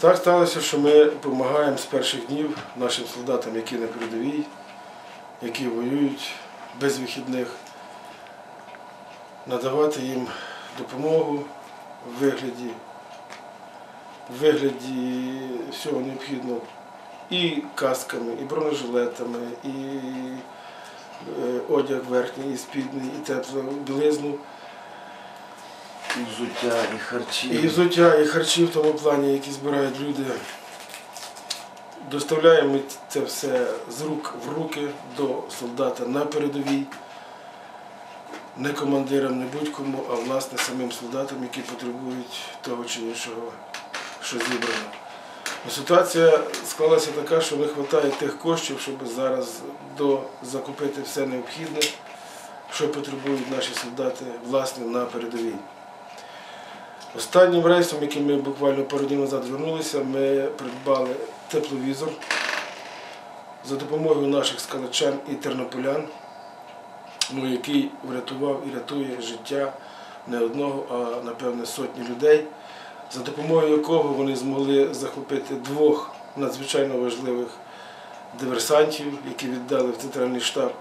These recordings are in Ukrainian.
Так сталося, що ми допомагаємо з перших днів нашим солдатам, які на передовій, які воюють без вихідних, надавати їм допомогу в вигляді, в вигляді всього необхідного. І касками, і бронежилетами, і е, одяг верхній, і спідний, і теплу білизну. І взуття, і харчі. І взуття, і харчі в тому плані, які збирають люди. Доставляємо це все з рук в руки до солдата на передовій. Не командирам, не будь-кому, а власне самим солдатам, які потребують того чи іншого, що зібрано. Ситуація склалася така, що не вистачає тих коштів, щоб зараз до, закупити все необхідне, що потребують наші солдати власне на передовій. Останнім рейсом, яким ми буквально пару днів назад звернулися, ми придбали тепловізор за допомогою наших скалачан і тернополян, ну, який врятував і рятує життя не одного, а напевне сотні людей, за допомогою якого вони змогли захопити двох надзвичайно важливих диверсантів, які віддали в центральний штаб.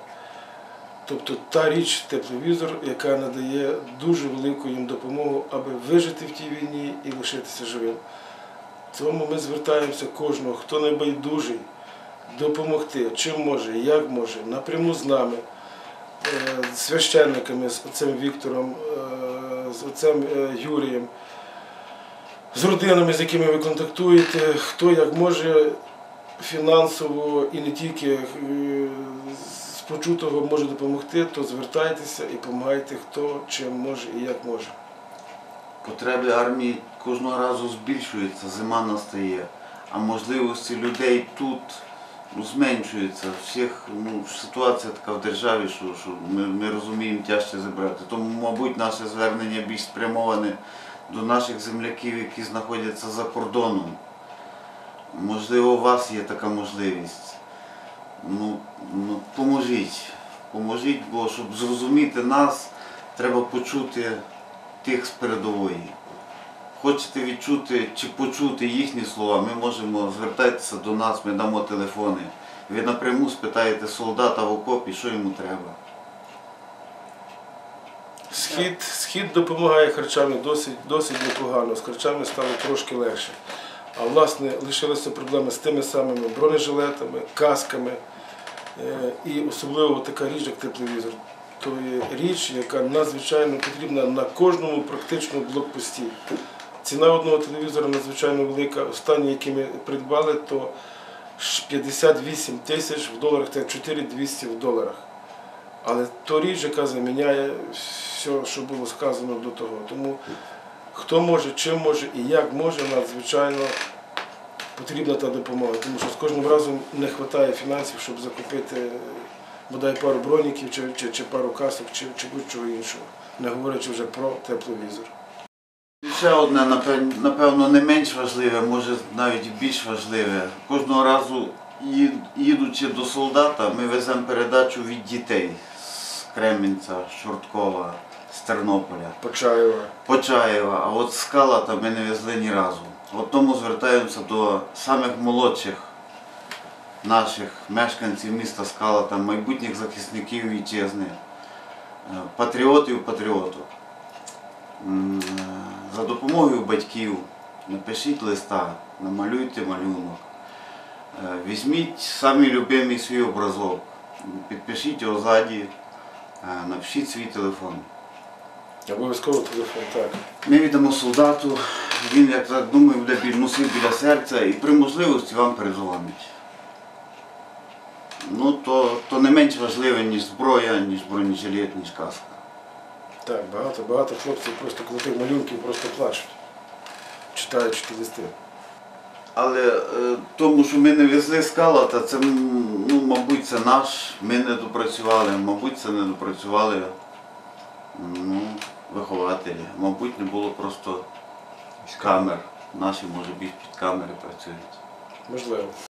Тобто та річ, тепловізор, яка надає дуже велику їм допомогу, аби вижити в тій війні і лишитися живим. Тому ми звертаємося кожного, хто не байдужий, допомогти, чим може, як може, напряму з нами, е, з священниками, з отцем Віктором, е, з отцем е, Юрієм, з родинами, з якими ви контактуєте, хто як може фінансово і не тільки з почутого може допомогти, то звертайтеся і допомагайте, хто чим може і як може. Потреби армії кожного разу збільшуються, зима настає, а можливості людей тут ну, зменшуються. Всіх, ну, ситуація така в державі, що, що ми, ми розуміємо тяжче забрати. Тому, мабуть, наше звернення більш спрямоване до наших земляків, які знаходяться за кордоном. Можливо, у вас є така можливість. Ну, ну поможіть. Поможіть, бо щоб зрозуміти нас, треба почути тих з передової. Хочете відчути чи почути їхні слова, ми можемо звертатися до нас, ми дамо телефони. Ви напряму спитаєте солдата в окопі, що йому треба. Схід, схід допомагає харчами досить, досить непогано. З харчами стало трошки легше. А власне лишилися проблеми з тими самими бронежилетами, касками. Е, І особливо така річ, як тепловізор. То є річ, яка надзвичайно потрібна на кожному практично блокпості. Ціна одного телевізора надзвичайно велика. Останній, який ми придбали, то 58 тисяч в доларах, це 4200 в доларах. Але то річ, яка заміняє все, що було сказано до того. Тому хто може, чим може і як може, надзвичайно потрібна та допомога. Тому що з кожним разом не вистачає фінансів, щоб закупити е, бодай пару броніків, чи, чи, чи пару касок, чи, чи будь-чого іншого. Не говорячи вже про тепловізор. Ще одне, напевно, не менш важливе, може навіть більш важливе. Кожного разу, їдучи до солдата, ми веземо передачу від дітей з Кремінця, з Чорткова, з Тернополя. Почаєва. Почаєва, а от скала там ми не везли ні разу. От тому звертаємося до самих молодших наших мешканців міста Скала, там майбутніх захисників вітчизни, е, патріотів патріотів. Е, За допомогою батьків напишіть листа, намалюйте малюнок, Е, візьміть самий любимий свій образок, підпишіть його ззаді, напишіть свій телефон. Обов'язково телефон, так. Ми віддамо солдату, він, як так думаю, буде біль- носив біля серця і при можливості вам перезвонить. Ну, то, то не менш важливе, ніж зброя, ніж бронежилет, ніж каска. Так, багато, багато хлопців просто коли тих малюнків просто плачуть, читаючи ті листи. Але е, тому, що ми не везли скала, та це, ну, мабуть, це наш, ми не допрацювали, мабуть, це не допрацювали ну, вихователі. Мабуть, не було просто камер. Наші, може, більш під камери працюють. Можливо.